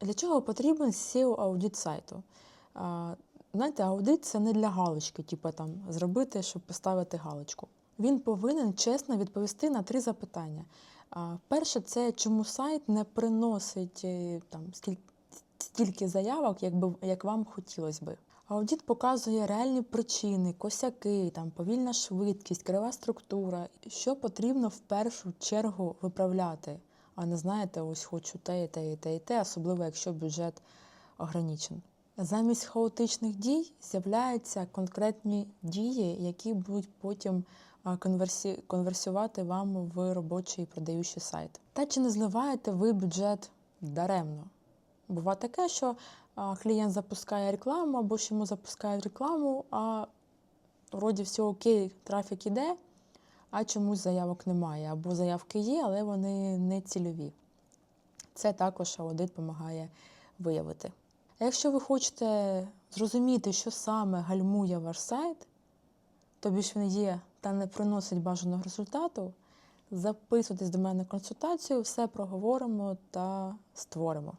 Для чого потрібен SEO-аудит сайту? А, Знаєте, аудит це не для галочки, типу там зробити, щоб поставити галочку. Він повинен чесно відповісти на три запитання. Перше, це чому сайт не приносить е, там стільки заявок, як, би, як вам хотілося би. Аудит показує реальні причини, косяки, там, повільна швидкість, крива структура, що потрібно в першу чергу виправляти, а не знаєте, ось хочу те, і те, і те, і те, особливо якщо бюджет ограничений. Замість хаотичних дій з'являються конкретні дії, які будуть потім конверсі... конверсіювати вам в робочий і продаючий сайт. Та чи не зливаєте ви бюджет даремно? Буває таке, що клієнт запускає рекламу або ж йому запускають рекламу, а вроді все окей, трафік іде, а чомусь заявок немає. Або заявки є, але вони не цільові. Це також аудит допомагає виявити. Якщо ви хочете зрозуміти, що саме гальмує ваш сайт, тобі ж він є та не приносить бажаного результату, записуйтесь до мене на консультацію, все проговоримо та створимо.